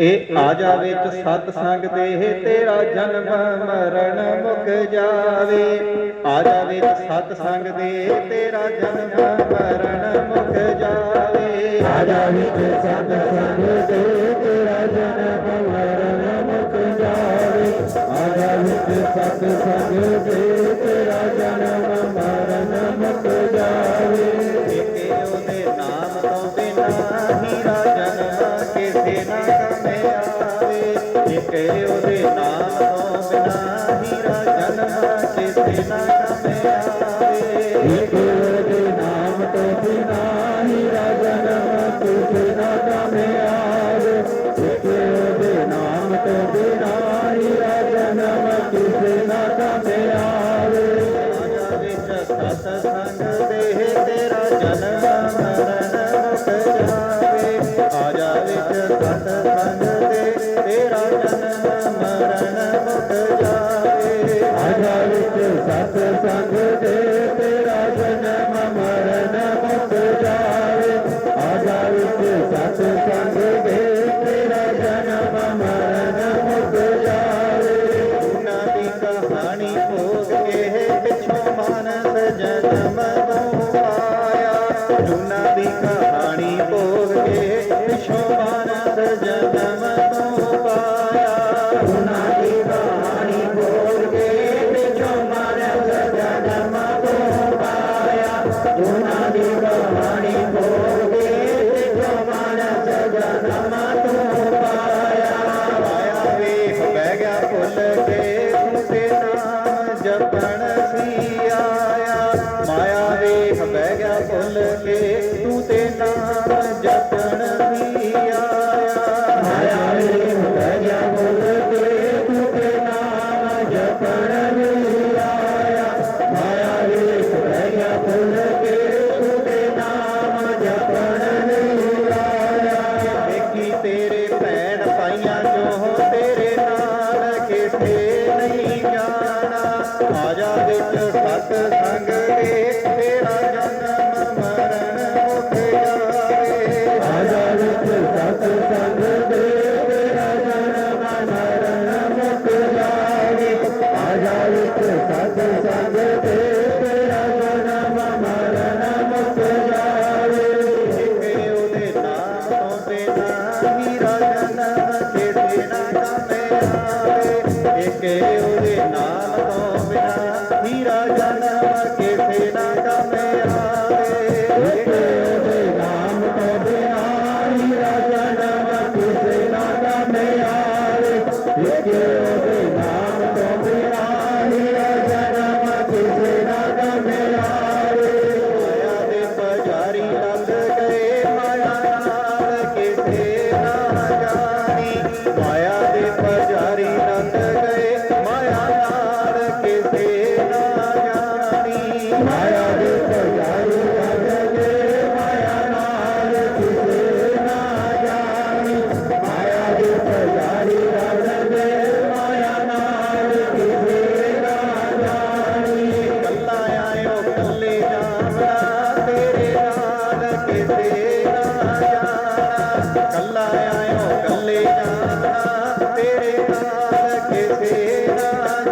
ਇਹ ਆ ਜਾਵੇ ਤ ਸਤ ਸੰਗ ਤੇ ਤੇਰਾ ਜਨਮ ਮਰਨ ਮੁਕ ਜਾਵੇ। ਆ ਜਾਵੇ ਤ ਸਤ ਸੰਗ ਤੇ ਤੇਰਾ ਜਨਮ ਮਰਨ ਮੁਕ ਜਾਵੇ। ਆ ਜਾਵੇ ਤ ਸਤ ਸੰਗ ਤੇ ਤੇਰਾ ਜਨਮ ਮਰਨ ਮੁਕ ਜਾਵੇ। ਆ ਜਾਵੇ ਤ ਸਤ ਸੰਗ ਤੇ ਤੇਰਾ ਜਨਮ ਮਰਨ ਮੁਕ ਜਾਵੇ। ਤੇ ਉਹਦੇ ਨਾਮ ਤੋਂ ਬਿਨਾ ਹੀਰਾ ਜਨਮ ਕਿਸੇ ਇਕ ਉਹਦੇ ਨਾਮ ਤੋਂ ਬਿਨਾ ਹੀਰਾ ਜਨਮ ਕਿਸੇ ਨਾ ਕਮੇ ਆਵੇ। ਇਕ ਉਹਦੇ ਨਾਮ ਤੋਂ ਬਿਨਾ ਹੀਰਾ ਜਨਮ ਕਿਸੇ ਨਾ ਕਮੇ ਆਵੇ। ਇਕ ਉਹਦੇ ਨਾਮ ਤੋਂ ਬਿਨਾ ਉਹਨਾਂ ਦੀ ਕਹਾਣੀ ਭੋਗ ਕੇ ਪਿਛੋਂ ਬਾਰਾਂ ਜਨਮ ਤੋਂ ਪਾਇਆ। ਉਹਨਾਂ ਦੀ ਕਹਾਣੀ ਭੋਗ ਕੇ ਪਿਛੋਂ ਬਾਰਾਂ ਜਨਮ ਤੋਂ ਪਾਇਆ। ਉਹਨਾਂ ਦੀ ਕਹਾਣੀ ਭੋਗ ਕੇ ਪਿਛੋਂ ਬਾਰਾਂ ਜਨਮ ਤੋਂ ਬਿਨਾ ਹੀਰਾ ਜਨਮ ਕੇ ਸੇਨਾ ਕਾ ਮੈਂ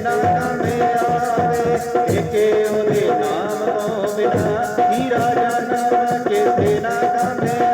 ਬਿਨਾ ਨਾਮੇ ਆਵੇ ਏਕੇ ਉਹਦੇ ਨਾਮ ਤੋਂ ਬਿਨਾ ਹੀਰਾ ਜਾਨਾ ਕਿਸੇ ਨਾ ਕਾਮੇ।